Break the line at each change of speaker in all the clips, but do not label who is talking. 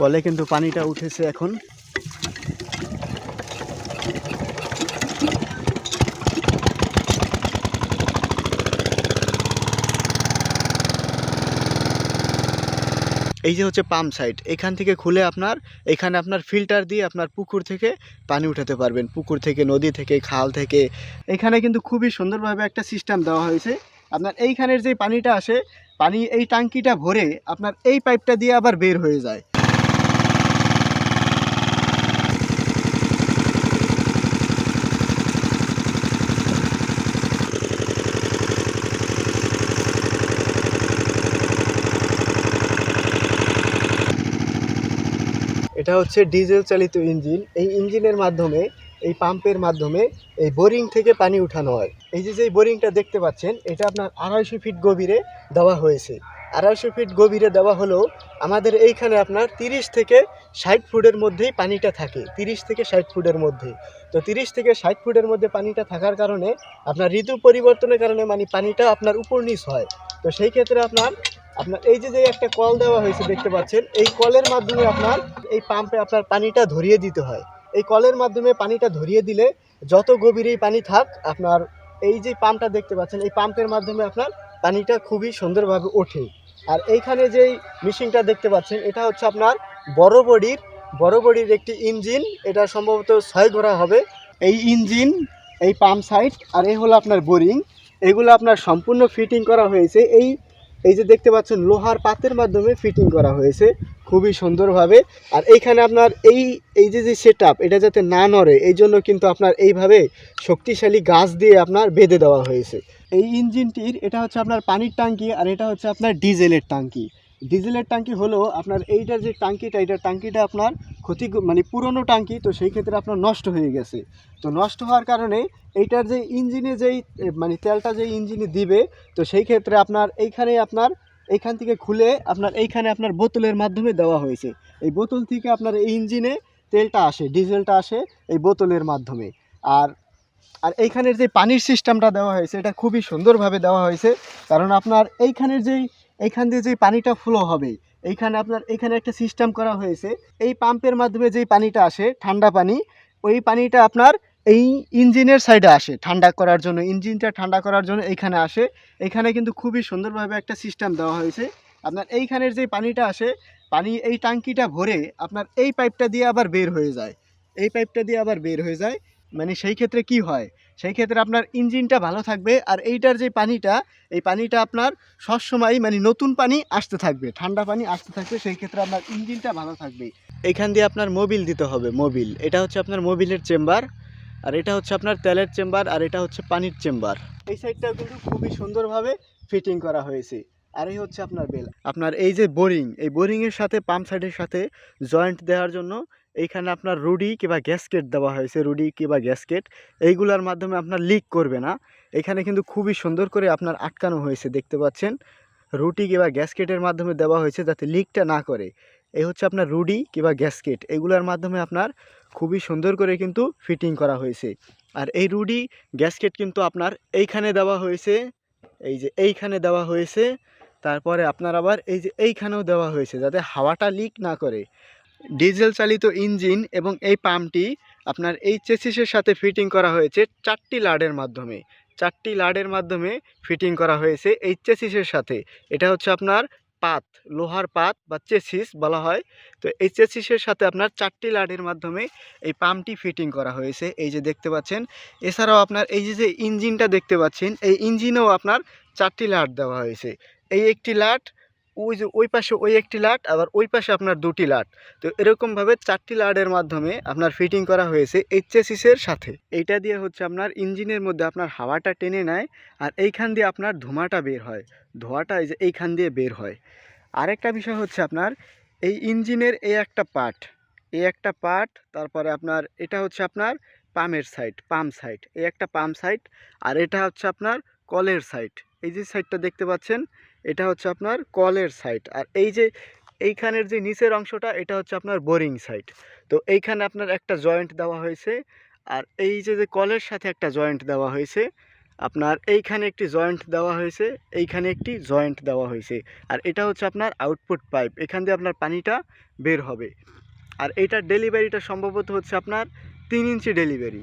কলে কিন্তু পানিটা উঠেছে এখন। এই যে হচ্ছে পাম্প সাইড এখান থেকে খুলে আপনার, এখানে আপনার ফিল্টার দিয়ে আপনার পুকুর থেকে পানি উঠাতে পারবেন। পুকুর থেকে, নদী থেকে, খাল থেকে। এখানে কিন্তু খুবই সুন্দরভাবে একটা সিস্টেম দেওয়া হয়েছে। আপনার এইখানের যে পানিটা আসে, পানি এই টাঙ্কিটা ভরে আপনার এই পাইপটা দিয়ে আবার বের হয়ে যায়। এটা হচ্ছে ডিজেল চালিত ইঞ্জিন। এই ইঞ্জিনের মাধ্যমে, এই পাম্পের মাধ্যমে এই বোরিং থেকে পানি উঠানো হয়। এই যে যে বোরিংটা দেখতে পাচ্ছেন, এটা আপনার আড়াইশো ফিট গভীরে দেওয়া হয়েছে। আড়াইশো ফিট গভীরে দেওয়া হলেও আমাদের এইখানে আপনার তিরিশ থেকে ষাট ফুটের মধ্যেই পানিটা থাকে। তিরিশ থেকে ষাট ফুটের মধ্যে। তো তিরিশ থেকে ষাট ফুটের মধ্যে পানিটা থাকার কারণে আপনার ঋতু পরিবর্তনের কারণে মানে পানিটা আপনার উপর নিচ হয়। তো সেই ক্ষেত্রে আপনার আপনার এই যে যে একটা কল দেওয়া হয়েছে দেখতে পাচ্ছেন, এই কলের মাধ্যমে আপনার এই পাম্পে আপনার পানিটা ধরিয়ে দিতে হয়। এই কলের মাধ্যমে পানিটা ধরিয়ে দিলে যত গভীরেই পানি থাক, আপনার এই যে পাম্পটা দেখতে পাচ্ছেন, এই পাম্পের মাধ্যমে আপনার পানিটা খুবই সুন্দরভাবে ওঠে। আর এইখানে যেই মেশিনটা দেখতে পাচ্ছেন, এটা হচ্ছে আপনার বড় বডির বড় বডির একটি ইঞ্জিন এটা সম্ভবত ছয় ঘোড়া হবে। এই ইঞ্জিন এই পাম্প সাইড আর এই হলো আপনার বোরিং এগুলো আপনার সম্পূর্ণ ফিটিং করা হয়েছে। এই এই যে দেখতে পাচ্ছেন, লোহার পাতের মাধ্যমে ফিটিং করা হয়েছে। খুবই সুন্দরভাবে। আর এইখানে আপনার এই এই যে যে সেট এটা যাতে না নড়ে, এই জন্য কিন্তু আপনার এইভাবে শক্তিশালী গাছ দিয়ে আপনার বেঁধে দেওয়া হয়েছে। এই ইঞ্জিনটির, এটা হচ্ছে আপনার পানির ট্যাঙ্কি আর এটা হচ্ছে আপনার ডিজেলের ট্যাঙ্কি ডিজেলের ট্যাঙ্কি হলো আপনার এইটার যে ট্যাঙ্কিটা এটা ট্যাঙ্কিটা আপনার ক্ষতি মানে পুরনো ট্যাঙ্কি, তো সেই ক্ষেত্রে আপনার নষ্ট হয়ে গেছে। তো নষ্ট হওয়ার কারণে এইটার যে ইঞ্জিনে যেই মানে তেলটা যে ইঞ্জিনে দিবে, তো সেই ক্ষেত্রে আপনার এইখানে আপনার, এইখান থেকে খুলে আপনার, এইখানে আপনার বোতলের মাধ্যমে দেওয়া হয়েছে। এই বোতল থেকে আপনার এই ইঞ্জিনে তেলটা আসে, ডিজেলটা আসে এই বোতলের মাধ্যমে। আর আর এইখানের যে পানির সিস্টেমটা দেওয়া হয়েছে, এটা খুবই সুন্দরভাবে দেওয়া হয়েছে, কারণ আপনার এইখানের যেই এইখান দিয়ে যেই পানিটা ফ্লো হবে, এইখানে আপনার এখানে একটা সিস্টেম করা হয়েছে। এই পাম্পের মাধ্যমে যেই পানিটা আসে, ঠান্ডা পানি, ওই পানিটা আপনার এই ইঞ্জিনের সাইডে আসে ঠান্ডা করার জন্য। ইঞ্জিনটা ঠান্ডা করার জন্য এইখানে আসে। এখানে কিন্তু খুবই সুন্দরভাবে একটা সিস্টেম দেওয়া হয়েছে। আপনার এইখানের যে পানিটা আসে, পানি এই টাঙ্কিটা ভরে আপনার এই পাইপটা দিয়ে আবার বের হয়ে যায়। এই পাইপটা দিয়ে আবার বের হয়ে যায়। মানে সেই ক্ষেত্রে কি হয় সেই ক্ষেত্রে আপনার ইঞ্জিনটা ভালো থাকবে আর এইটার যে পানিটা, এই পানিটা আপনার সবসময় মানে নতুন পানি আসতে থাকবে, ঠান্ডা পানি আসতে থাকবে, সেই ক্ষেত্রে আপনার ইঞ্জিনটা ভালো থাকবে। এইখান দিয়ে আপনার মোবিল দিতে হবে, মোবিল। এটা হচ্ছে আপনার মোবিলের চেম্বার, আর এটা হচ্ছে আপনার তেলের চেম্বার, আর এটা হচ্ছে পানির চেম্বার। এই সাইডটাও কিন্তু খুবই সুন্দরভাবে ফিটিং করা হয়েছে। আর এই হচ্ছে আপনার বেল। আপনার এই যে বোরিং, এই বোরিংয়ের সাথে, পাম্প সাইডের সাথে জয়েন্ট দেওয়ার জন্য এইখানে আপনার রুডি কিংবা গ্যাসকেট দেওয়া হয়েছে রুডি কিংবা গ্যাসকেট এইগুলোর মাধ্যমে আপনার লিক করবে না। এখানে কিন্তু খুবই সুন্দর করে আপনার আটকানো হয়েছে, দেখতে পাচ্ছেন? রুটি কিংবা গ্যাসকেটের মাধ্যমে দেওয়া হয়েছে যাতে লিকটা না করে। এই হচ্ছে আপনার রুডি কিংবা গ্যাসকেট এগুলোর মাধ্যমে আপনার খুবই সুন্দর করে কিন্তু ফিটিং করা হয়েছে। আর এই রুডি গ্যাসকেট কিন্তু আপনার এইখানে দেওয়া হয়েছে, এই যে এইখানে দেওয়া হয়েছে। তারপরে আপনার আবার এই যে এইখানেও দেওয়া হয়েছে যাতে হাওয়াটা লিক না করে। ডিজেল চালিত ইঞ্জিন এবং এই পাম্পটি আপনার এই চেসিসের সাথে ফিটিং করা হয়েছে চারটি লাডের মাধ্যমে। চারটি লাডের মাধ্যমে ফিটিং করা হয়েছে এই চেসিসের সাথে। এটা হচ্ছে আপনার পাত, লোহার পাত বা চেসিস বলা হয়। তো এই চেসিসের সাথে আপনার চারটি লাডের মাধ্যমে এই পাম্পটি ফিটিং করা হয়েছে। এই যে দেখতে পাচ্ছেন, এছাড়াও আপনার এই যে যে ইঞ্জিনটা দেখতে পাচ্ছেন, এই ইঞ্জিনেও আপনার চারটি লাট দেওয়া হয়েছে। এই একটি লাট ওই যে ওই পাশে ওই একটি লাট, আবার ওই পাশে আপনার দুটি লাট। তো এরকমভাবে চারটি লাটের মাধ্যমে আপনার ফিটিং করা হয়েছে এইচএসিসের সাথে। এইটা দিয়ে হচ্ছে আপনার ইঞ্জিনের মধ্যে আপনার হাওয়াটা টেনে নেয় আর এইখান দিয়ে আপনার ধোঁয়াটা বের হয়। ধোঁয়াটা এই যে এইখান দিয়ে বের হয়। আরেকটা বিষয় হচ্ছে আপনার এই ইঞ্জিনের এই একটা পার্ট, এই একটা পার্ট, তারপরে আপনার এটা হচ্ছে আপনার পামের সাইড পাম্প সাইড এই একটা পাম্প সাইড আর এটা হচ্ছে আপনার কলের সাইড এই যে সাইডটা দেখতে পাচ্ছেন এটা হচ্ছে আপনার কলের সাইট আর এই যে এইখানের যে নিচের অংশটা, এটা হচ্ছে আপনার বোরিং সাইট তো এইখানে আপনার একটা জয়েন্ট দেওয়া হয়েছে, আর এই যে যে কলের সাথে একটা জয়েন্ট দেওয়া হয়েছে, আপনার এইখানে একটি জয়েন্ট দেওয়া হয়েছে, এইখানে একটি জয়েন্ট দেওয়া হয়েছে। আর এটা হচ্ছে আপনার আউটপুট পাইপ এখান দিয়ে আপনার পানিটা বের হবে। আর এইটার ডেলিভারিটা সম্ভবত হচ্ছে আপনার তিন ইঞ্চি ডেলিভারি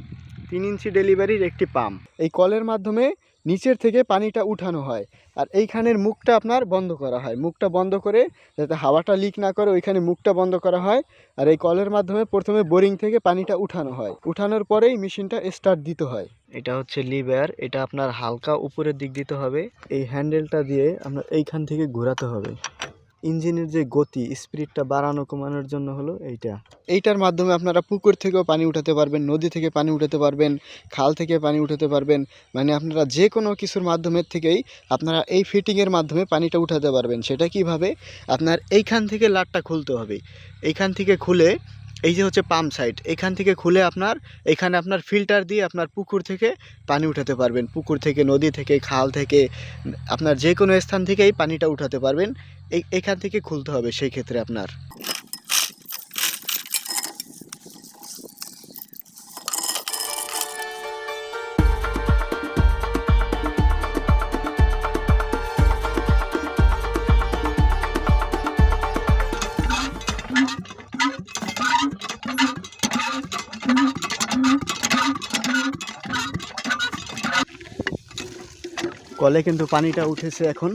তিন ইঞ্চি ডেলিভারির একটি পাম্প। এই কলের মাধ্যমে নিচের থেকে পানিটা উঠানো হয় আর এইখানের মুখটা আপনার বন্ধ করা হয়। মুখটা বন্ধ করে যাতে হাওয়াটা লিক না করে ওইখানে মুখটা বন্ধ করা হয় আর এই কলের মাধ্যমে প্রথমে বোরিং থেকে পানিটা উঠানো হয়। উঠানোর পরেই মেশিনটা স্টার্ট দিতে হয়। এটা হচ্ছে লিভার এটা আপনার হালকা উপরের দিক দিতে হবে। এই হ্যান্ডেলটা দিয়ে আপনার এইখান থেকে ঘোরাতে হবে। ইঞ্জিনের যে গতি, স্পিডটা বাড়ানো, কমানোর জন্য হলো এইটা। এইটার মাধ্যমে আপনারা পুকুর থেকেও পানি উঠাতে পারবেন, নদী থেকে পানি উঠাতে পারবেন, খাল থেকে পানি উঠাতে পারবেন। মানে আপনারা যে কোনো কিছুর মাধ্যমের থেকেই আপনারা এই ফিটিংয়ের মাধ্যমে পানিটা উঠাতে পারবেন। সেটা কীভাবে? আপনার এইখান থেকে লাটটা খুলতে হবে। এইখান থেকে খুলে এই যে হচ্ছে পাম্প সাইট, এখান থেকে খুলে আপনার, এখানে আপনার ফিল্টার দিয়ে আপনার পুকুর থেকে পানি উঠাতে পারবেন। পুকুর থেকে, নদী থেকে, খাল থেকে, আপনার যে কোনো স্থান থেকেই পানিটা উঠাতে পারবেন। এই, এখান থেকে খুলতে হবে সেই ক্ষেত্রে আপনার। কলে কিন্তু পানিটা উঠেছে এখন।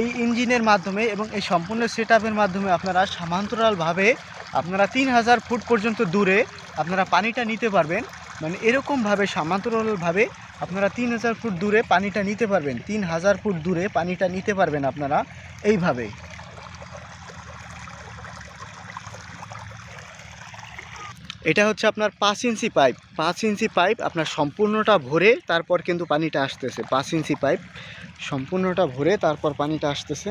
এই ইঞ্জিনের মাধ্যমে এবং এই সম্পূর্ণ সেট মাধ্যমে আপনারা সমান্তরালভাবে আপনারা তিন হাজার ফুট পর্যন্ত দূরে আপনারা পানিটা নিতে পারবেন। মানে এরকমভাবে সমান্তরালভাবে আপনারা তিন হাজার ফুট দূরে পানিটা নিতে পারবেন। তিন হাজার ফুট দূরে পানিটা নিতে পারবেন আপনারা এইভাবে। এটা হচ্ছে আপনার পাঁচ ইঞ্চি পাইপ। পাঁচ ইঞ্চি পাইপ আপনার সম্পূর্ণটা ভরে তারপর কিন্তু পানিটা আসতেছে। পাঁচ ইঞ্চি পাইপ সম্পূর্ণটা ভরে তারপর পানিটা আসতেছে।